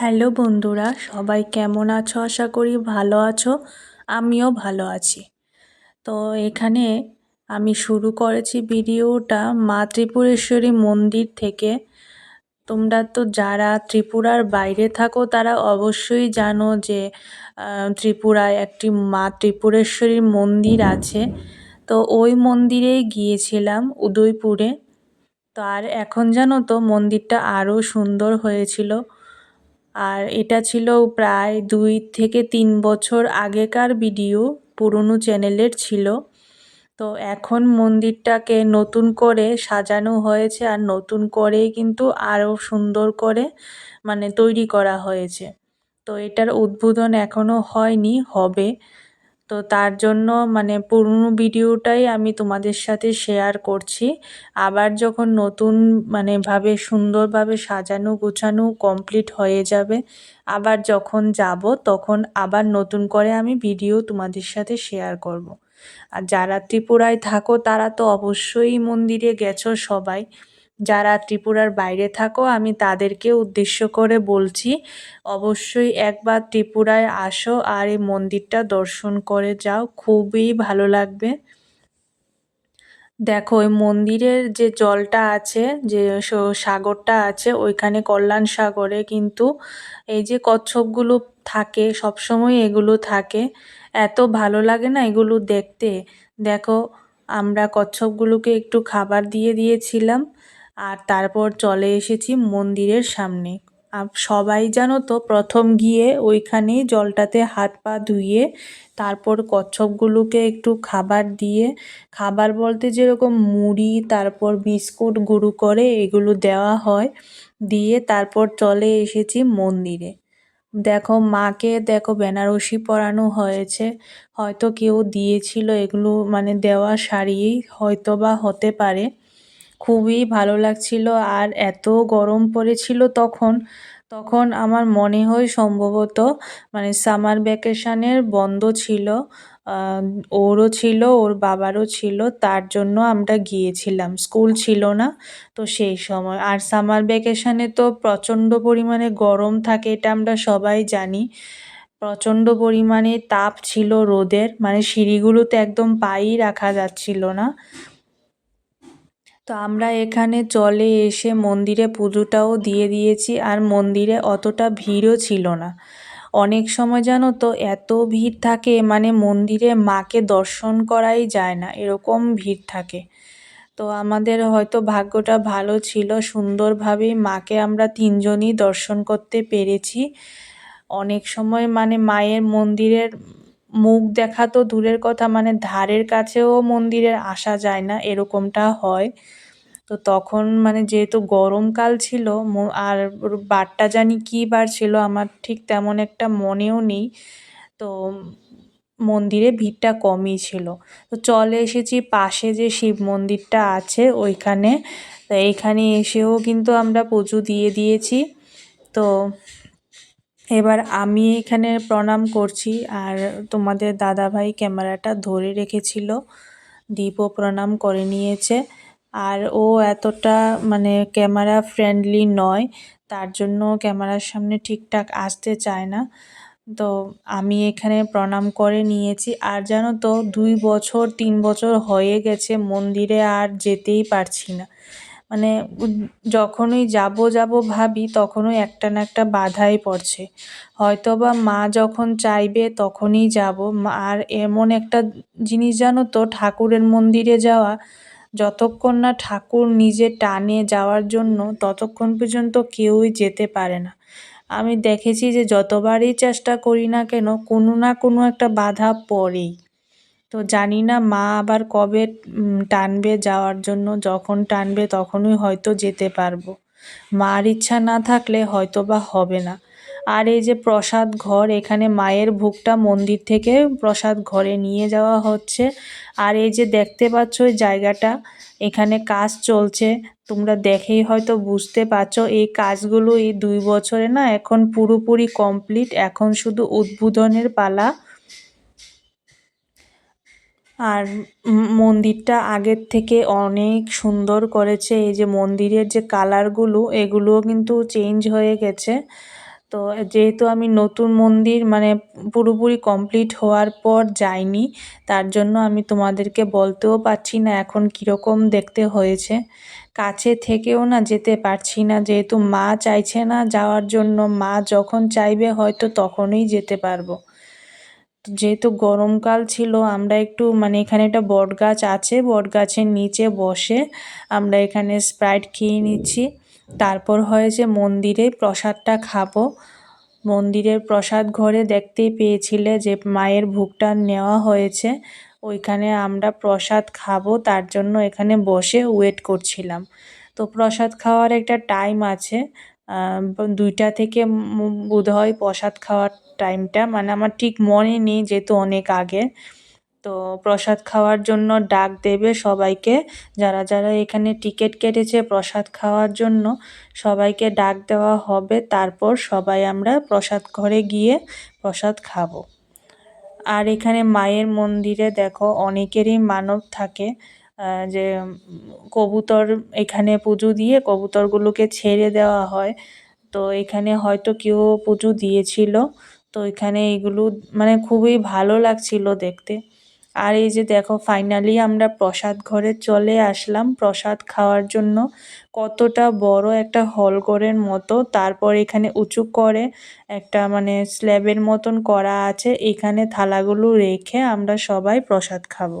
Hello বন্ধুরা, সবাই কেমন আছো? আশা করি ভালো আছো, আমিও ভালো আছি। তো এখানে আমি শুরু করেছি ভিডিওটা মা ত্রিপুরেশ্বরী মন্দির থেকে। তোমরা তো যারা ত্রিপুরার বাইরে থাকো, তারা অবশ্যই জানো যে ত্রিপুরায় একটি মা ত্রিপুরেশ্বরীর মন্দির আছে। তো ওই মন্দিরেই গিয়েছিলাম উদয়পুরে। তো আর এখন জানো তো মন্দিরটা আরও সুন্দর হয়েছিল। আর এটা ছিল প্রায় দুই থেকে তিন বছর আগেকার ভিডিও, পুরনো চ্যানেলের ছিল। তো এখন মন্দিরটাকে নতুন করে সাজানো হয়েছে আর নতুন করেই কিন্তু আরও সুন্দর করে মানে তৈরি করা হয়েছে। তো এটার উদ্বোধন এখনও হয়নি, হবে। তো তার জন্য মানে পুরনো ভিডিওটাই আমি তোমাদের সাথে শেয়ার করছি আবার যখন নতুন মানে ভাবে সুন্দরভাবে সাজানো গোছানো কমপ্লিট হয়ে যাবে, আবার যখন যাব তখন আবার নতুন করে আমি ভিডিও তোমাদের সাথে শেয়ার করব। আর যারা ত্রিপুরায় থাকো তারা তো অবশ্যই মন্দিরে গেছো সবাই যারা ত্রিপুরার বাইরে থাকো, আমি তাদেরকে উদ্দেশ্য করে বলছি, অবশ্যই একবার ত্রিপুরায় আসো আর এই মন্দিরটা দর্শন করে যাও, খুবই ভালো লাগবে। দেখো ওই মন্দিরের যে জলটা আছে, যে সাগরটা আছে, ওইখানে কল্যাণ সাগরে কিন্তু এই যে কচ্ছপগুলো থাকে, সবসময় এগুলো থাকে, এত ভালো লাগে না এগুলো দেখতে। দেখো, আমরা কচ্ছপগুলোকে একটু খাবার দিয়ে দিয়েছিলাম আর তারপর চলে এসেছি মন্দিরের সামনে। সবাই জানো তো, প্রথম গিয়ে ওইখানেই জলটাতে হাত পা ধুয়ে তারপর কচ্ছপগুলোকে একটু খাবার দিয়ে, খাবার বলতে যেরকম মুড়ি, তারপর বিস্কুট, গুঁড়ো করে এগুলো দেওয়া হয়। দিয়ে তারপর চলে এসেছি মন্দিরে। দেখো মাকে দেখো বেনারসি পরানো হয়েছে। হয়তো কেউ দিয়েছিল এগুলো মানে দেওয়া শাড়িই হয়তো বা হতে পারে। খুবই ভালো লাগছিল আর এত গরম পড়েছিল তখন তখন আমার মনে হয় সম্ভবত মানে সামার ভ্যাকেশানের বন্ধ ছিল ওরও ছিল, ওর বাবারও ছিল, তার জন্য আমরা গিয়েছিলাম। স্কুল ছিল না তো সেই সময়। আর সামার ভ্যাকেশানে তো প্রচণ্ড পরিমাণে গরম থাকে এটা আমরা সবাই জানি। প্রচণ্ড পরিমাণে তাপ ছিল রোদের মানে সিঁড়িগুলোতে একদম পাই রাখা যাচ্ছিল না। তো আমরা এখানে চলে এসে মন্দিরে পুজোটাও দিয়ে দিয়েছি আর মন্দিরে অতটা ভিড়ও ছিল না। অনেক সময় জানো তো, এত ভিড় থাকে মানে মন্দিরে মাকে দর্শন করাই যায় না, এরকম ভিড় থাকে। তো আমাদের হয়তো ভাগ্যটা ভালো ছিল সুন্দরভাবেই মাকে আমরা তিনজনই দর্শন করতে পেরেছি। অনেক সময় মানে মায়ের মন্দিরের মুখ দেখা তো দূরের কথা মানে ধারের কাছেও মন্দিরের আসা যায় না, এরকমটা হয়। তো তখন মানে যেহেতু গরমকাল ছিল আর বারটা জানি কী বার ছিল, আমার ঠিক তেমন একটা মনেও নেই। তো মন্দিরে ভিড়টা কমই ছিল। তো চলে এসেছি পাশে যে শিব মন্দিরটা আছে ওইখানে। তো এইখানে এসেও কিন্তু আমরা পুজো দিয়ে দিয়েছি। তো এবার আমি এখানে প্রণাম করছি আর তোমাদের দাদাভাই ক্যামেরাটা ধরে রেখেছিল। দীপও প্রণাম করে নিয়েছে। আর ও এতটা মানে ক্যামেরা ফ্রেন্ডলি নয়, তার জন্য ক্যামেরার সামনে ঠিকঠাক আসতে চায় না। তো আমি এখানে প্রণাম করে নিয়েছি। আর জানো তো, দুই বছর, তিন বছর হয়ে গেছে মন্দিরে আর যেতেই পারছি না। মানে যখনই যাব যাব ভাবি, তখনই একটা না একটা বাধাই পড়ছে। হয়তো বা মা যখন চাইবে, তখনই যাব। আর এমন একটা জিনিস জানো তো, ঠাকুরের মন্দিরে যাওয়া, যতক্ষণ না ঠাকুর নিজে টানে যাওয়ার জন্য, ততক্ষণ পর্যন্ত কেউই যেতে পারে না। আমি দেখেছি যে যতবারই চেষ্টা করি না কেন, কোনো না কোনো একটা বাধা পড়েই। তো জানি না মা আবার কবে টানবে যাওয়ার জন্য। যখন টানবে তখনই হয়তো যেতে পারব। মার ইচ্ছা না থাকলে হয়তো বা হবে না। আর এই যে প্রসাদ ঘর, এখানে মায়ের ভোগটা মন্দির থেকে প্রসাদ ঘরে নিয়ে যাওয়া হচ্ছে। আর এই যে দেখতে পাচ্ছ ওই জায়গাটা, এখানে কাজ চলছে। তোমরা দেখেই হয়তো বুঝতে পারছ, এই কাজগুলো এই দুই বছরে না এখন পুরোপুরি কমপ্লিট। এখন শুধু উদ্বোধনের পালা আর মন্দিরটা আগের থেকে অনেক সুন্দর করেছে। এই যে মন্দিরের যে কালারগুলো, এগুলোও কিন্তু চেঞ্জ হয়ে গেছে। তো যেহেতু আমি নতুন মন্দির মানে পুরোপুরি কমপ্লিট হওয়ার পর যাইনি, তার জন্য আমি তোমাদেরকে বলতেও পারছি না এখন কীরকম দেখতে হয়েছে। কাছে থেকেও না যেতে পারছি না, যেহেতু মা চাইছে না যাওয়ার জন্য। মা যখন চাইবে হয়তো তখনই যেতে পারব। যেহেতু গরমকাল ছিল, আমরা একটু মানে এখানে একটা বট গাছ আছে, বট গাছের নিচে বসে আমরা এখানে স্প্রাইট খেয়ে নিচ্ছি। তারপর হয়েছে মন্দিরে প্রসাদটা খাব। মন্দিরের প্রসাদ ঘরে দেখতেই পেয়েছিলে যে মায়ের ভোগটা নেওয়া হয়েছে, ওইখানে আমরা প্রসাদ খাব, তার জন্য এখানে বসে ওয়েট করছিলাম। তো প্রসাদ খাওয়ার একটা টাইম আছে দুইটা থেকে বোধ হয় প্রসাদ খাওয়ার টাইমটা মানে আমার ঠিক মনে নেই যেহেতু অনেক আগে। তো প্রসাদ খাওয়ার জন্য ডাক দেবে সবাইকে। যারা যারা এখানে টিকিট কেটেছে প্রসাদ খাওয়ার জন্য, সবাইকে ডাক দেওয়া হবে। তারপর সবাই আমরা প্রসাদ ঘরে গিয়ে প্রসাদ খাব। আর এখানে মায়ের মন্দিরে দেখো, অনেকেরই মানব থাকে। যে কবুতর এখানে পুজো দিয়ে কবুতরগুলোকে ছেড়ে দেওয়া হয়। তো এখানে হয়তো কেউ পুজো দিয়েছিল। তো এখানে এগুলো মানে খুবই ভালো লাগছিল দেখতে। আর এই যে দেখো ফাইনালি আমরা প্রসাদ ঘরে চলে আসলাম। প্রসাদ খাওয়ার জন্য কতটা বড় একটা হল ঘরের মতো। তারপর এখানে উঁচু করে একটা মানে স্ল্যাবের মতন করা আছে। এখানে থালাগুলো রেখে আমরা সবাই প্রসাদ খাব।